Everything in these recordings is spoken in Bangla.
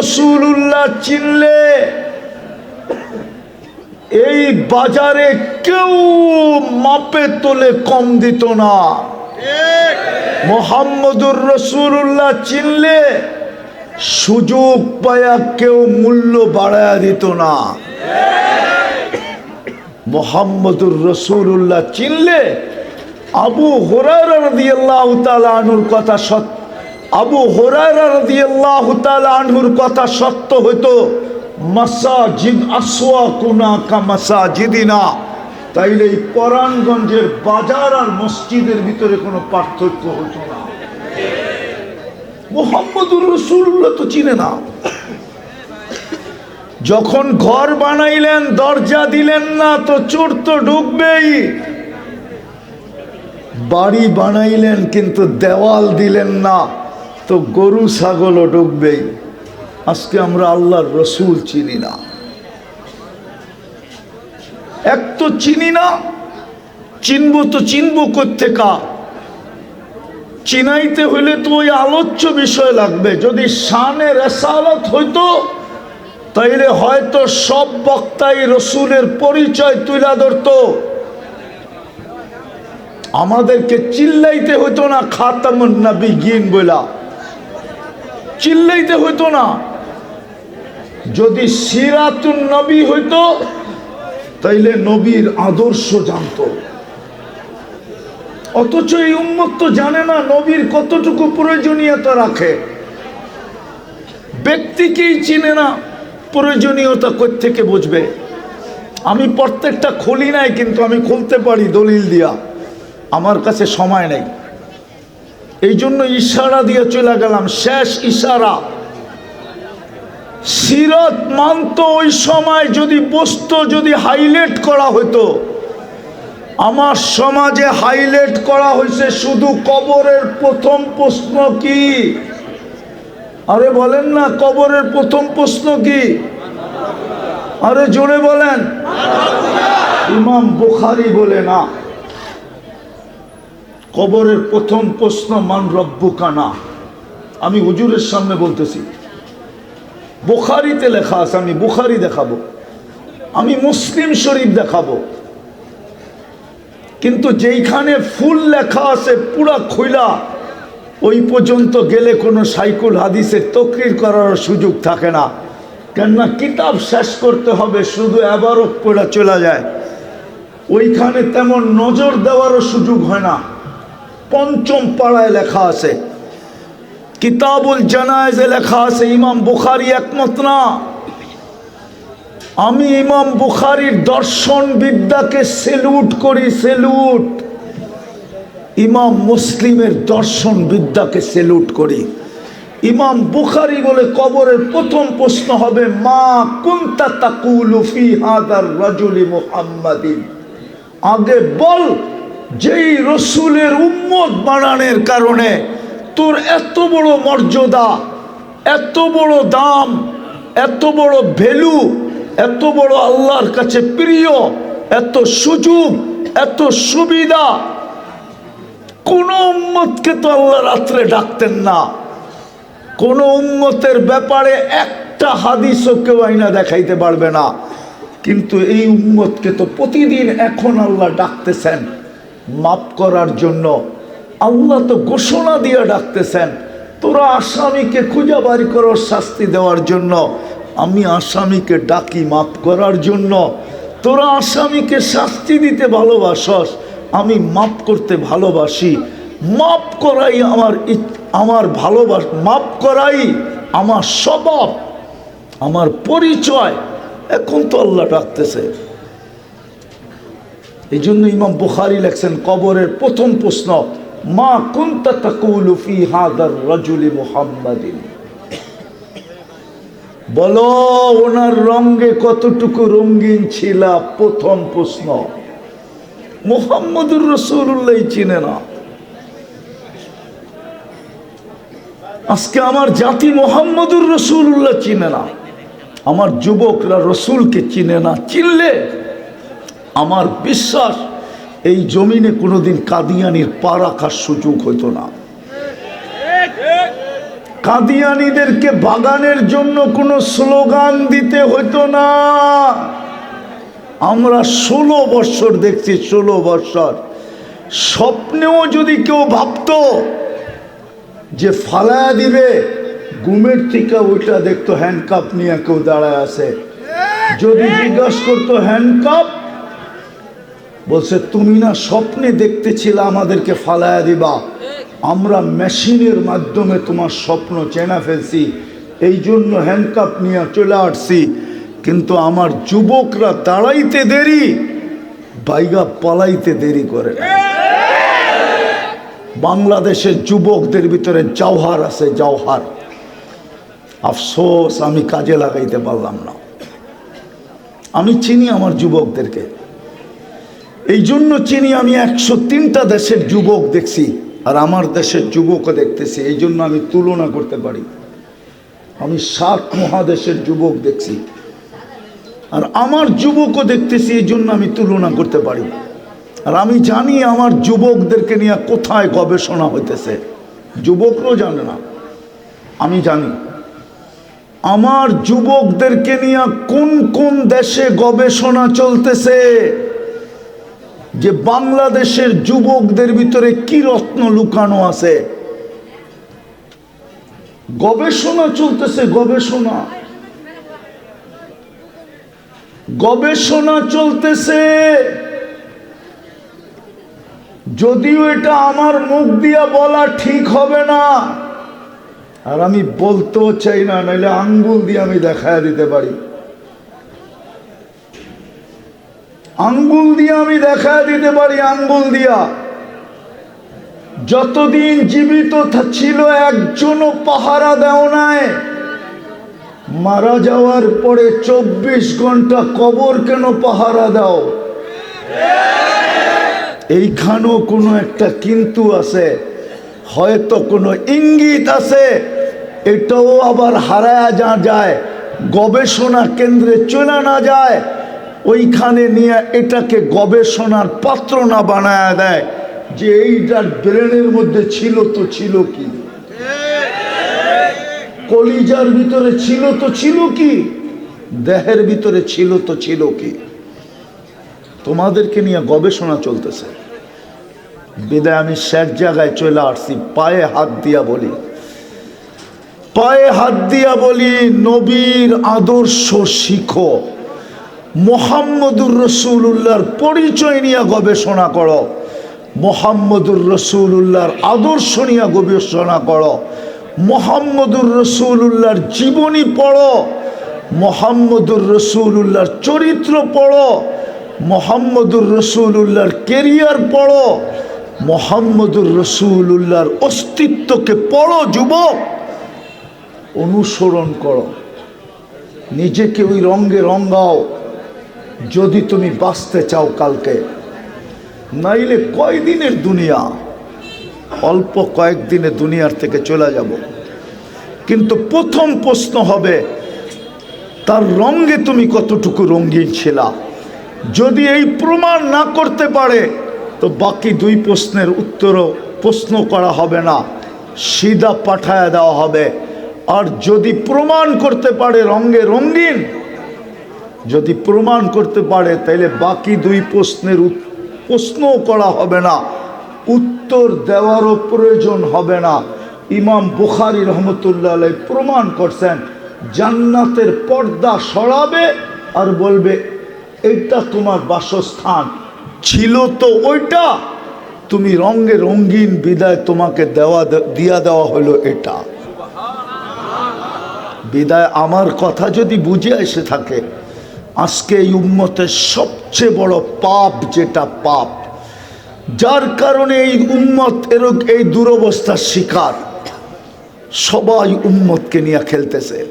রসুল্লাহ চিনলে এই বাজারে কেউ মাপে তোলে কম দিত না। মোহাম্মদুর রসুল্লাহ চিনলে সুযোগ পায়া কেউ মূল্য বাড়ায়া দিত না। মোহাম্মদুর রসুল্লাহ চিনলে আবু হোরার কথা সত্য আবু আনহুর কথা সত্য হতো মাসাজিদ আসওয়া কুনা কা মাসাজিদিনা তাইলে এই পরাণগঞ্জের বাজার আর মসজিদের ভিতরে কোনো পার্থক্য হতো না। মোহাম্মদুর রসুল্লাহ তো চিনে না। যখন ঘর বানাইলেন, দরজা দিলেন না, তো চোর তো ঢুকবেই। বাড়ি বানাইলেন, কিন্তু দেওয়াল দিলেন না। তো গরু, ছাগলও ঢুকবেই আজকে আমরা আল্লাহর রসুল চিনি না। এক তো চিনি না, চিনব তো চিনবো কোথেকা চিনাইতে হইলে তো ওই আলোচ্য বিষয় লাগবে। যদি শানের রেসালত হইতো, তাইলে হয়তো সব বক্তাই রসুলের পরিচয় তুলে ধরত। আমাদেরকে চিল্লাইতে হইতো না খাতামুন নবী গিন বলা চিল্লাইতে হইতো না। যদি সিরাতুন নবী হইতো, তাইলে নবীর আদর্শ জানতো। অথচ এই উম্মত তো জানে না নবীর কতটুকু প্রয়োজনীয়তা রাখে। ব্যক্তিকেই চিনে না প্রয়োজনীয়তা থেকে বুঝবে। আমি প্রত্যেকটা খুলি নাই, কিন্তু আমি খুলতে পারি দলিল দিয়া। আমার কাছে সময় নেই। এই জন্য ইশারা দিয়ে চলে গেলাম, শেষ ইশারা। সিরত মানত ওই সময় যদি বস্তু যদি হাইলাইট করা হতো আমার সমাজে হাইলাইট করা হয়েছে শুধু কবরের প্রথম প্রশ্ন কি? আরে বলেন না, কবরের প্রথম প্রশ্ন কি? আরে জোরে বলেন। ইমাম বুখারি বলে না। কবরের প্রথম প্রশ্ন, মান রব্বুকানা? আমি হুজুরের সামনে বলতেছি, বুখারিতে লেখা আছে, আমি বুখারি দেখাবো, আমি মুসলিম শরীফ দেখাবো, কিন্তু যেইখানে ফুল লেখা আছে পুরা খোলা ওই পর্যন্ত গেলে কোনো সাইকুল হাদিসের তকরির করার সুযোগ থাকে না। কেননা কিতাব শেষ করতে হবে, শুধু এবারও পড়া চলে যায়। ওইখানে তেমন নজর দেওয়ারও সুযোগ হয় না। পঞ্চম পাড়ায় লেখা আছে। কিতাবুল জানায়জে লেখা আছে, ইমাম বুখারি একমত না? আমি ইমাম বুখারির দর্শন বিদ্যাকে সেলুট করি সেলুট ইমাম মুসলিমের দর্শন বিদ্যাকে সেলুট করি। ইমাম বুখারি বলে কবরের প্রথম প্রশ্ন হবে, মা কুন্তা তাকুলু আগে বল যেই রসুলের উম্মত বানানোর কারণে তোর এত বড় মর্যাদা, এত বড় দাম, এত বড় ভ্যালু, এত বড় আল্লাহর কাছে প্রিয়, এত সুযোগ, এত সুবিধা। কোন উম্মতকে তো আল্লাহ রাত্রে ডাকতেন না। কোন উম্মতের ব্যাপারে একটা হাদিসও কেউ আইনা দেখাইতে পারবে না। কিন্তু এই উম্মতকে তো প্রতিদিন এখন আল্লাহ ডাকতেছেন। মাফ করার জন্য আল্লাহ তো ঘোষণা দিয়ে ডাকতেছেন, তোরা আসামিকে খুঁজে বাড়ি করো শাস্তি দেওয়ার জন্য। আমি আসামিকে ডাকি মাফ করার জন্য। তোরা আসামিকে শাস্তি দিতে ভালোবাসস, আমি মাফ করতে ভালোবাসি। মাফ করাই আমার আমার ভালোবাস, মাফ করাই আমার স্বভাব, আমার পরিচয়। এখন তো আল্লাহ ডাকতেছে। এই জন্য ইমাম বুখারি লেখছেন, কবরের প্রথম প্রশ্ন, মা কুন্তা তাকুলু ফি হাদার রাজুলি মুহাম্মাদিন? বলো, ওনার রঙ্গে কতটুকু রঙ্গিন ছিল? প্রথম প্রশ্ন, মোহাম্মদুর রসুল্লাহ চিনে না। আজকে আমার জাতি মোহাম্মদুর রসুল্লাহ চিনে না। আমার যুবকরা রসুলকে চিনে না। চিনলে আমার বিশ্বাস, এই জমিনে কোনোদিন কাদিয়ানির পা রাখার সুযোগ হতো না। কাদিয়ানিদেরকে বাগানের জন্য কোনো স্লোগান দিতে হতো না। আমরা ষোলো বৎসর দেখছি, ষোলো বৎসর স্বপ্নেও যদি কেউ ভাবতো যে ফালায়া দিবে গুমের থেকে ওইটা দেখতো হ্যান্ডকাপ নিয়ে কেউ দাঁড়ায় আছে। যদি জিজ্ঞাসা করতো হ্যান্ডকাপ বলছে, তুমি না স্বপ্নে দেখতেছিলে আমাদেরকে ফালায়া দিবা। আমরা মেশিনের মাধ্যমে তোমার স্বপ্ন চেনা ফেলছি। এই জন্য হ্যান্ডকাপ নিয়ে চলে আসছি। কিন্তু আমার যুবকরা দাঁড়াইতে দেরি, বাইগা পালাইতে দেরি করে বাংলাদেশের যুবকদের ভিতরে জওহার আছে, জওহার। আফসোস, আমি কাজে লাগাইতে পারলাম না। আমি চিনি আমার যুবকদেরকে। এই জন্য চিনি আমি একশো তিনটা দেশের যুবক দেখছি, আর আমার দেশের যুবকও দেখতেছি এই জন্য আমি তুলনা করতে পারি। আমি সাত মহাদেশের যুবক দেখছি, আর আমার যুবকও দেখতেছি এই জন্য আমি তুলনা করতে পারি। আর আমি জানি আমার যুবকদেরকে নিয়ে কোথায় গবেষণা হইতেছে, যুবকরাও জানে না, আমি জানি। আমার যুবকদেরকে নিয়ে কোন কোন দেশে গবেষণা চলতেছে? যে বাংলাদেশের যুবকদের ভিতরে কি রত্ন লুকানো আছে? গবেষণা চলতেছে, গবেষণা। গবেষণা চলতেছে। যদিও এটা আমার মুখ দিয়া বলা ঠিক হবে না, আর আমি বলতেও চাই না, নাহলে আঙ্গুল দিয়ে আমি দেখায় দিতে পারি। আঙ্গুল দিয়ে আমি দেখা দিতে পারি, আঙ্গুল দিয়া। যতদিন জীবিত ছিল একজনও পাহারা দেও নাই। মারা যাওয়ার পরে চব্বিশ ঘণ্টা কবর কেন পাহারা দাও? এইখানেও কোনো একটা কিন্তু আছে, হয়তো কোনো ইঙ্গিত আছে। এটাও আবার হারায়া যা যায়, গবেষণা কেন্দ্রে চলে না যায়। ওইখানে নিয়ে এটাকে গবেষণার পাত্র না বানায় দেয়। যে এইটার ব্রেনের মধ্যে ছিল তো ছিল কি? কলিজার ভিতরে ছিল তো ছিল কি? দেহের ভিতরে ছিল তো ছিল কি? তোমাদেরকে নিয়ে গবেষণা চলতেছে। বিদায়, আমি শেষ জায়গায় চলে আসছি। পায়ে হাত দিয়া বলি। পায়ে হাত দিয়া বলি, নবীর আদর্শ শিখো। মোহাম্মদুর রসুল্লাহর পরিচয় নিয়ে গবেষণা করো। মোহাম্মদুর রসুল্লাহর আদর্শ নিয়ে গবেষণা করো। মোহাম্মদুর রসুল্লাহর জীবনী পড়ো। মোহাম্মদুর রসুল্লাহর চরিত্র পড়ো। মোহাম্মদুর রসুল্লাহর কেরিয়ার পড়ো। মোহাম্মদুর রসুল্লাহর অস্তিত্বকে পড়ো, যুবক। অনুসরণ করো। নিজেকে ওই রঙ্গে রঙ্গাও যদি তুমি বাঁচতে চাও কালকে, নাইলে কয়দিনের দুনিয়া? অল্প কয়েকদিনে দুনিয়ার থেকে চলে যাব। কিন্তু প্রথম প্রশ্ন হবে, তার রঙ্গে তুমি কতটুকু রঙ্গিন ছিলা? যদি এই প্রমাণ না করতে পারে, তো বাকি দুই প্রশ্নের উত্তরও প্রশ্ন করা হবে না, সিধা পাঠায় দেওয়া হবে। আর যদি প্রমাণ করতে পারে রঙ্গে রঙ্গিন যদি প্রমাণ করতে পারে তাহলে বাকি দুই প্রশ্নের প্রশ্নও করা হবে না। উত্তর দেওয়ারও প্রয়োজন হবে না। ইমাম বুখারি রহমতুল্লাহ প্রমাণ করছেন, জান্নাতের পর্দা সরাবে আর বলবে এটা তোমার বাসস্থান। ছিল তো ওইটা। তুমি রঙ্গে রঙ্গিন বিদায় তোমাকে দেওয়া দিয়া দেওয়া হলো এটা। বিদায় আমার কথা যদি বুঝে এসে থাকে আজকে এই উম্মতের সবচেয়ে বড় পাপ যেটা পাপ, যার কারণে এই উম্মত এরক এই দুরবস্থার শিকার। সবাই উম্মতকে নিয়ে খেলতেছে।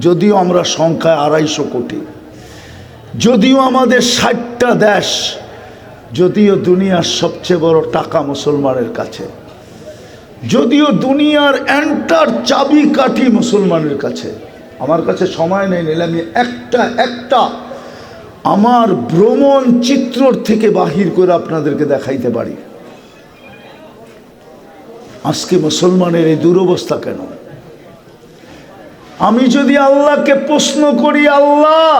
যদিও আমরা সংখ্যায় আড়াইশো কোটি, যদিও আমাদের ষাটটা দেশ, যদিও দুনিয়ার সবচেয়ে বড় টাকা মুসলমানের কাছে, যদিও দুনিয়ার এন্টার চাবি কাঠি মুসলমানের কাছে আমার কাছে সময় নেই, নিলে আমি একটা একটা আমার ভ্রমণ চিত্রর থেকে বাহির করে আপনাদেরকে দেখাইতে পারি। আজকে মুসলমানের এই দুরবস্থা কেন? আমি যদি আল্লাহকে প্রশ্ন করি, আল্লাহ,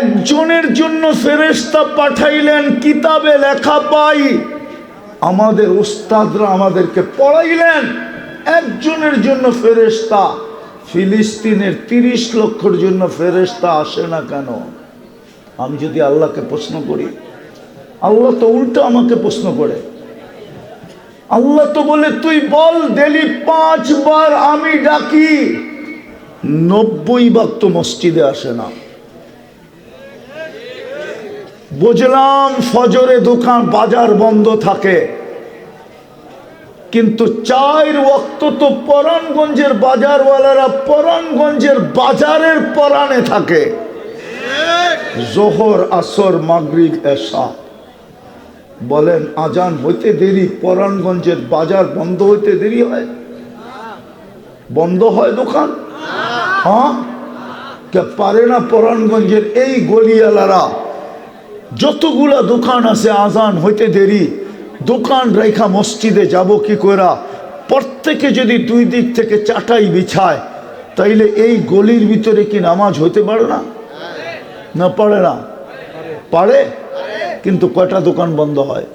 একজনের জন্য ফেরেশতা পাঠাইলেন, কিতাবে লেখা পাই, আমাদের ওস্তাদরা আমাদেরকে পড়াইলেন, একজনের জন্য ফেরেশতা ফিলিস্তিনের তিরিশ লক্ষর জন্য ফেরেশতা আসে না কেন? আমি যদি আল্লাহকে প্রশ্ন করি, আল্লাহ তো উল্টো আমাকে প্রশ্ন করে। আল্লাহ তো বলে, তুই বল ডেলি পাঁচবার আমি ডাকি। নব্বই ভাগ তো মসজিদে আসে না। বুঝলাম ফজরে দোকান বাজার বন্ধ থাকে। কিন্তু চায়ের ওক্ত তো পরাণগঞ্জের বাজারওয়ালারা পরাণগঞ্জের বাজারের পরাণে থাকে। জোহর, আসর, মাগরিব এসা বলেন, আজান হইতে দেরি পরাণগঞ্জের বাজার বন্ধ হইতে দেরি হয়? বন্ধ হয় দোকান? হ্যাঁ? পারে না পরাণগঞ্জের এই গলিয়ালারা? যতগুলা দোকান আছে, আজান হইতে দেরি। দোকান রেখা মসজিদে যাব কি করা প্রত্যেকে যদি দুই দিক থেকে চাটাই বিছায়, তাইলে এই গলির ভিতরে কি নামাজ হইতে পারে না? না পারে না। পারে? কিন্তু কয়টা দোকান বন্ধ হয়?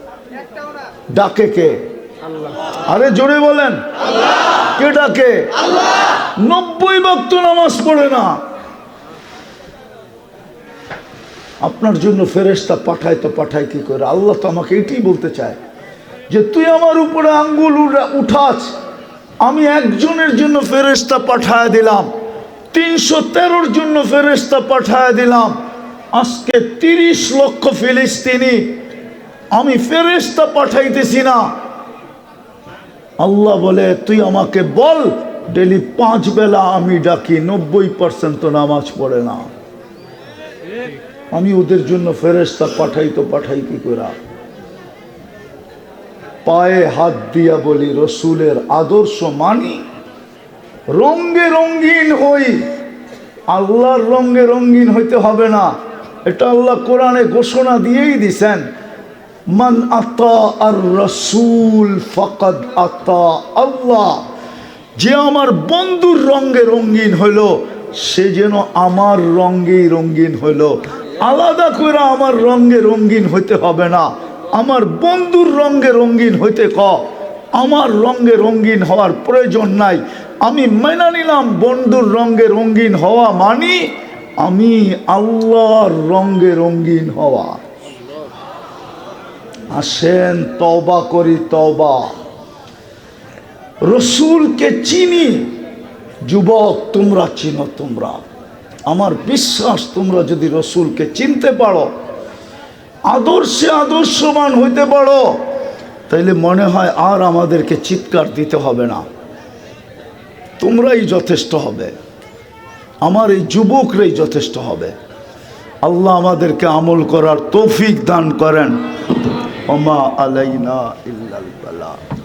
ডাকে কে? আরে জোরে বলেন। কে ডাকে? নব্বই ভক্ত নামাজ পড়ে না। আপনার জন্য ফেরেশতা পাঠায় তো পাঠায় কি করে? আল্লাহ তো আমাকে এটাই বলতে চায়। যে তুই আমার উপরে আঙ্গুল উঠাস, আমি একজনের জন্য ফেরেশতা পাঠায় দিলাম, তিনশো তেরোর জন্য ফেরেশতা পাঠায় দিলাম, আজকে তিরিশ লক্ষ ফিলিস্তিনি আমি ফেরেশতা পাঠাইতেছি না। আল্লাহ বলে, তুই আমাকে বল, ডেলি পাঁচ বেলা আমি ডাকি, নব্বই পার্সেন্ট তো নামাজ পড়ে না। আমি ওদের জন্য ফেরেস্তা পাঠাই তো পাঠাই কি করে পায়ে হাত দিয়া বলি, রসুলের আদর্শ মানি, রঙ্গে রঙ্গিন হই। আল্লাহর রঙ্গে রঙ্গিন হইতে হবে না। এটা আল্লাহ কোরআনে ঘোষণা দিয়েই দিছেন, মান আতা আর রসুল ফকদ আতা আল্লাহ। যে আমার বন্ধুর রঙ্গে রঙ্গিন হইল, সে যেন আমার রঙ্গেই রঙ্গিন হইল। আলাদা করে আমার রঙ্গে রঙ্গিন হইতে হবে না। আমার বন্ধুর রঙ্গে রঙ্গিন হইতে ক। আমার রঙ্গে রঙ্গিন হওয়ার প্রয়োজন নাই। আমি মেনে নিলাম বন্ধুর রঙ্গে রঙ্গিন হওয়া মানি, আমি আল্লাহর রঙ্গে রঙ্গিন হওয়া। আসেন তবা করি তবা রসুলকে চিনি, যুবক তোমরা চিনো তোমরা। আমার বিশ্বাস তোমরা যদি রসুলকে চিনতে পারো আদর্শে আদর্শমান হইতে পারো। তাইলে মনে হয় আর আমাদেরকে চিৎকার দিতে হবে না। তোমরাই যথেষ্ট হবে। আমার এই যুবকরাই যথেষ্ট হবে। আল্লাহ আমাদেরকে আমল করার তৌফিক দান করেন। ওমা আলাইনা ইল্লাল বালা।